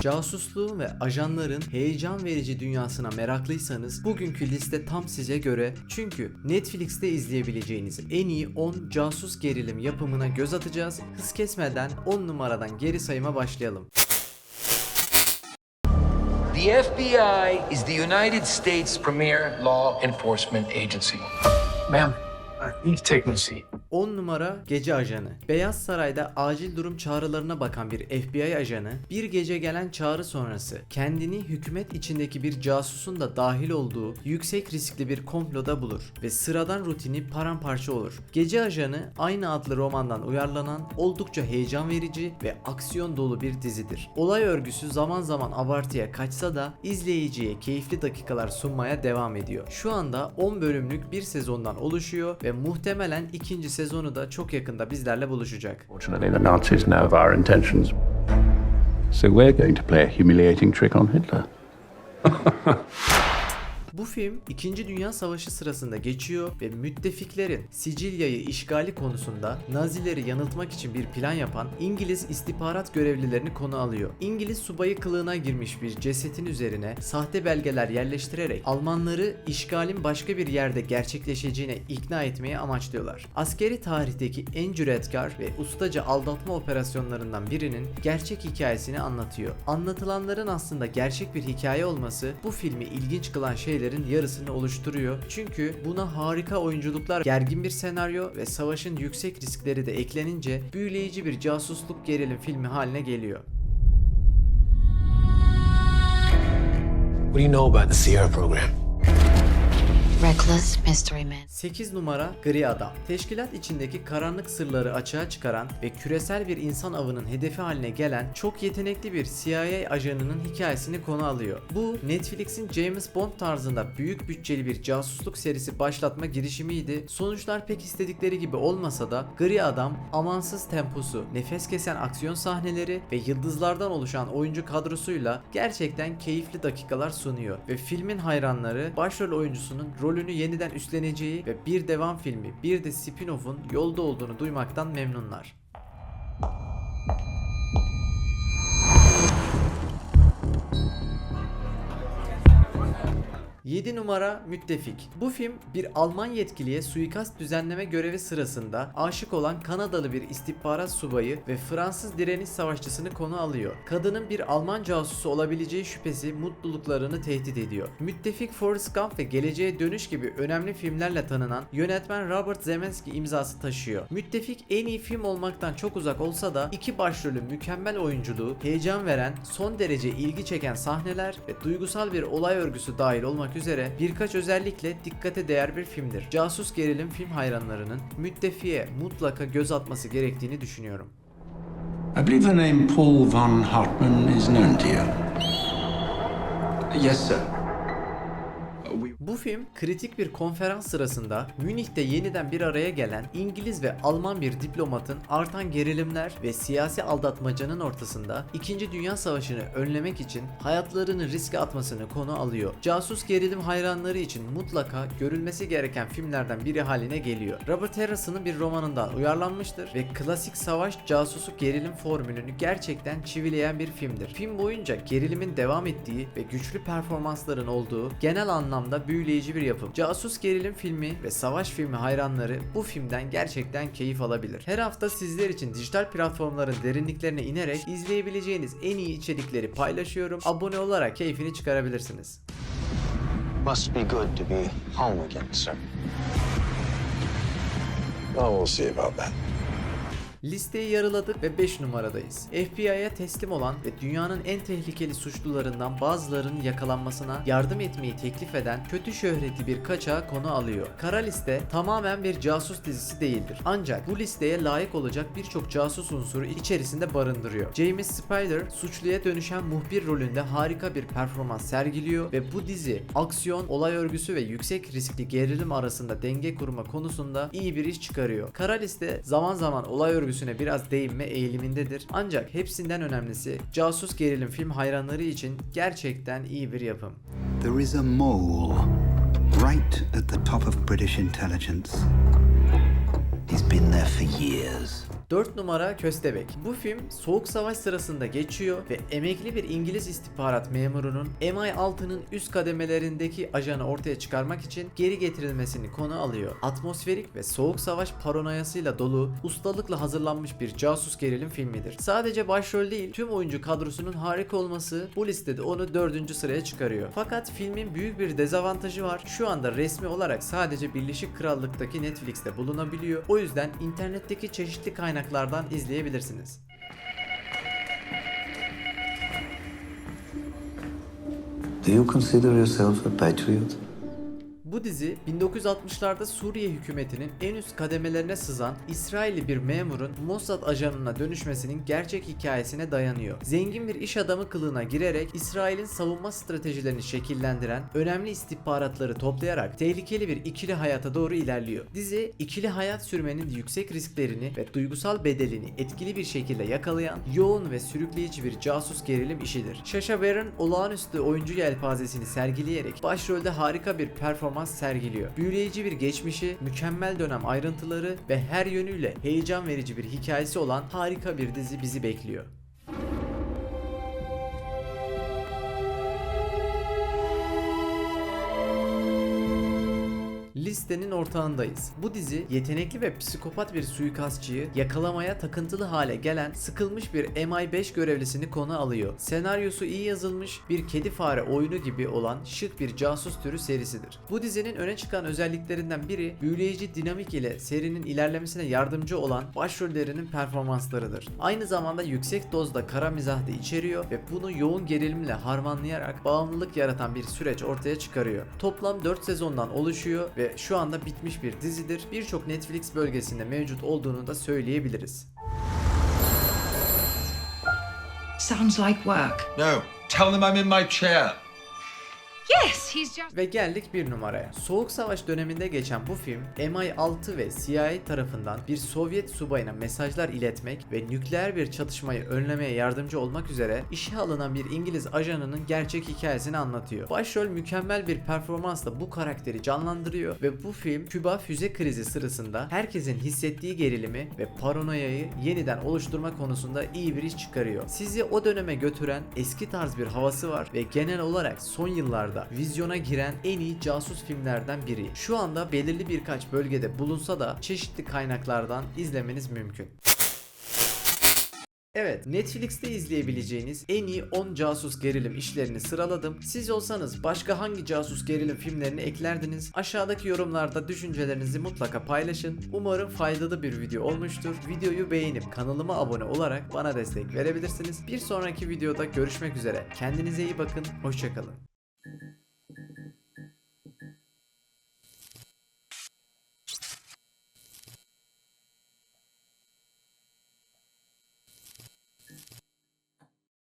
Casusluğun ve ajanların heyecan verici dünyasına meraklıysanız bugünkü liste tam size göre çünkü Netflix'te izleyebileceğiniz en iyi 10 casus gerilim yapımına göz atacağız. Hız kesmeden 10 numaradan geri sayıma başlayalım. The FBI is the United States' premier law enforcement agency. Ma'am, uh, you need to take my seat. 10 numara Gece Ajanı. Beyaz Saray'da acil durum çağrılarına bakan bir FBI ajanı bir gece gelen çağrı sonrası kendini hükümet içindeki bir casusun da dahil olduğu yüksek riskli bir komploda bulur ve sıradan rutini paramparça olur. Gece Ajanı aynı adlı romandan uyarlanan oldukça heyecan verici ve aksiyon dolu bir dizidir. Olay örgüsü zaman zaman abartıya kaçsa da izleyiciye keyifli dakikalar sunmaya devam ediyor. Şu anda 10 bölümlük bir sezondan oluşuyor ve muhtemelen ikinci sezonu da çok yakında bizlerle buluşacak. Fortunately, the Nazis know of our intentions. So we're going to play a humiliating trick on Hitler. Bu film 2. Dünya Savaşı sırasında geçiyor ve müttefiklerin Sicilya'yı işgali konusunda Nazileri yanıltmak için bir plan yapan İngiliz istihbarat görevlilerini konu alıyor. İngiliz subayı kılığına girmiş bir cesetin üzerine sahte belgeler yerleştirerek Almanları işgalin başka bir yerde gerçekleşeceğine ikna etmeye amaçlıyorlar. Askeri tarihteki en cüretkar ve ustaca aldatma operasyonlarından birinin gerçek hikayesini anlatıyor. Anlatılanların aslında gerçek bir hikaye olması bu filmi ilginç kılan şeylerin yarısını oluşturuyor. Çünkü buna harika oyunculuklar, gergin bir senaryo ve savaşın yüksek riskleri de eklenince büyüleyici bir casusluk gerilim filmi haline geliyor. What do you know about the Sierra program? Reckless Mystery Man. 8 numara Gri Adam. Teşkilat içindeki karanlık sırları açığa çıkaran ve küresel bir insan avının hedefi haline gelen çok yetenekli bir CIA ajanının hikayesini konu alıyor. Bu Netflix'in James Bond tarzında büyük bütçeli bir casusluk serisi başlatma girişimiydi. Sonuçlar pek istedikleri gibi olmasa da Gri Adam amansız temposu, nefes kesen aksiyon sahneleri ve yıldızlardan oluşan oyuncu kadrosuyla gerçekten keyifli dakikalar sunuyor ve filmin hayranları başrol oyuncusunun rolünü yeniden üstleneceği ve bir devam filmi bir de spin-off'un yolda olduğunu duymaktan memnunlar. Yedi numara Müttefik. Bu film bir Alman yetkiliye suikast düzenleme görevi sırasında aşık olan Kanadalı bir istihbarat subayı ve Fransız direniş savaşçısını konu alıyor. Kadının bir Alman casusu olabileceği şüphesi mutluluklarını tehdit ediyor. Müttefik Forrest Gump ve Geleceğe Dönüş gibi önemli filmlerle tanınan yönetmen Robert Zemeckis imzası taşıyor. Müttefik en iyi film olmaktan çok uzak olsa da iki başrolün mükemmel oyunculuğu, heyecan veren, son derece ilgi çeken sahneler ve duygusal bir olay örgüsü dahil olmak üzere birkaç özellikle dikkate değer bir filmdir. Casus gerilim film hayranlarının Müttefiğe mutlaka göz atması gerektiğini düşünüyorum. I believe the name Paul von Hartmann is known to you. Yes, sir. Bu film kritik bir konferans sırasında Münih'te yeniden bir araya gelen İngiliz ve Alman bir diplomatın artan gerilimler ve siyasi aldatmacanın ortasında 2. Dünya Savaşı'nı önlemek için hayatlarını riske atmasını konu alıyor. Casus gerilim hayranları için mutlaka görülmesi gereken filmlerden biri haline geliyor. Robert Harrison'ın bir romanından uyarlanmıştır ve klasik savaş casusu gerilim formülünü gerçekten çivileyen bir filmdir. Film boyunca gerilimin devam ettiği ve güçlü performansların olduğu genel anlamda büyüleyici bir yapım. Casus gerilim filmi ve savaş filmi hayranları bu filmden gerçekten keyif alabilir. Her hafta sizler için dijital platformların derinliklerine inerek izleyebileceğiniz en iyi içerikleri paylaşıyorum. Abone olarak keyfini çıkarabilirsiniz. Must be good to be home again, sir. Oh, we'll see about that. Listeyi yarıladık ve 5 numaradayız. FBI'ye teslim olan ve dünyanın en tehlikeli suçlularından bazılarının yakalanmasına yardım etmeyi teklif eden kötü şöhretli bir kaçağı konu alıyor. Kara Liste tamamen bir casus dizisi değildir. Ancak bu listeye layık olacak birçok casus unsuru içerisinde barındırıyor. James Spider suçluya dönüşen muhbir rolünde harika bir performans sergiliyor ve bu dizi aksiyon, olay örgüsü ve yüksek riskli gerilim arasında denge kurma konusunda iyi bir iş çıkarıyor. Kara Liste zaman zaman olay örgüsüne biraz değinme eğilimindedir. Ancak hepsinden önemlisi casus gerilim film hayranları için gerçekten iyi bir yapım. There is a mole right at the top of British intelligence. He's been there for years. 4 numara Köstebek. Bu film Soğuk Savaş sırasında geçiyor ve emekli bir İngiliz istihbarat memurunun MI6'nın üst kademelerindeki ajanı ortaya çıkarmak için geri getirilmesini konu alıyor. Atmosferik ve soğuk savaş paranoyasıyla dolu, ustalıkla hazırlanmış bir casus gerilim filmidir. Sadece başrol değil, tüm oyuncu kadrosunun harika olması bu listede onu 4. sıraya çıkarıyor. Fakat filmin büyük bir dezavantajı var. Şu anda resmi olarak sadece Birleşik Krallık'taki Netflix'te bulunabiliyor. O yüzden internetteki çeşitli kaynaklardan izleyebilirsiniz. Do you consider yourself a patriot? Bu dizi 1960'larda Suriye hükümetinin en üst kademelerine sızan İsrailli bir memurun Mossad ajanına dönüşmesinin gerçek hikayesine dayanıyor. Zengin bir iş adamı kılığına girerek İsrail'in savunma stratejilerini şekillendiren önemli istihbaratları toplayarak tehlikeli bir ikili hayata doğru ilerliyor. Dizi ikili hayat sürmenin yüksek risklerini ve duygusal bedelini etkili bir şekilde yakalayan yoğun ve sürükleyici bir casus gerilim işidir. Sacha Baron olağanüstü oyuncu yelpazesini sergileyerek başrolde harika bir performans sergiliyor. Büyüleyici bir geçmişi, mükemmel dönem ayrıntıları ve her yönüyle heyecan verici bir hikayesi olan harika bir dizi bizi bekliyor. Listenin ortağındayız. Bu dizi yetenekli ve psikopat bir suikastçıyı yakalamaya takıntılı hale gelen sıkılmış bir MI5 görevlisini konu alıyor. Senaryosu iyi yazılmış bir kedi fare oyunu gibi olan şık bir casus türü serisidir. Bu dizinin öne çıkan özelliklerinden biri büyüleyici dinamik ile serinin ilerlemesine yardımcı olan başrollerinin performanslarıdır. Aynı zamanda yüksek dozda kara mizah da içeriyor ve bunu yoğun gerilimle harmanlayarak bağımlılık yaratan bir süreç ortaya çıkarıyor. Toplam 4 sezondan oluşuyor ve şu anda bitmiş bir dizidir. Birçok Netflix bölgesinde mevcut olduğunu da söyleyebiliriz. Sounds like work. No, tell them I'm in my chair. Yes, he's just. Ve geldik bir numaraya. Soğuk Savaş döneminde geçen bu film MI6 ve CIA tarafından bir Sovyet subayına mesajlar iletmek ve nükleer bir çatışmayı önlemeye yardımcı olmak üzere işe alınan bir İngiliz ajanının gerçek hikayesini anlatıyor. Başrol mükemmel bir performansla bu karakteri canlandırıyor ve bu film Küba füze krizi sırasında herkesin hissettiği gerilimi ve paranoyayı yeniden oluşturma konusunda iyi bir iş çıkarıyor. Sizi o döneme götüren eski tarz bir havası var ve genel olarak son yıllarda vizyona giren en iyi casus filmlerden biri. Şu anda belirli birkaç bölgede bulunsa da çeşitli kaynaklardan izlemeniz mümkün. Evet, Netflix'te izleyebileceğiniz en iyi 10 casus gerilim işlerini sıraladım. Siz olsanız başka hangi casus gerilim filmlerini eklerdiniz? Aşağıdaki yorumlarda düşüncelerinizi mutlaka paylaşın. Umarım faydalı bir video olmuştur. Videoyu beğenip kanalıma abone olarak bana destek verebilirsiniz. Bir sonraki videoda görüşmek üzere. Kendinize iyi bakın, hoşçakalın.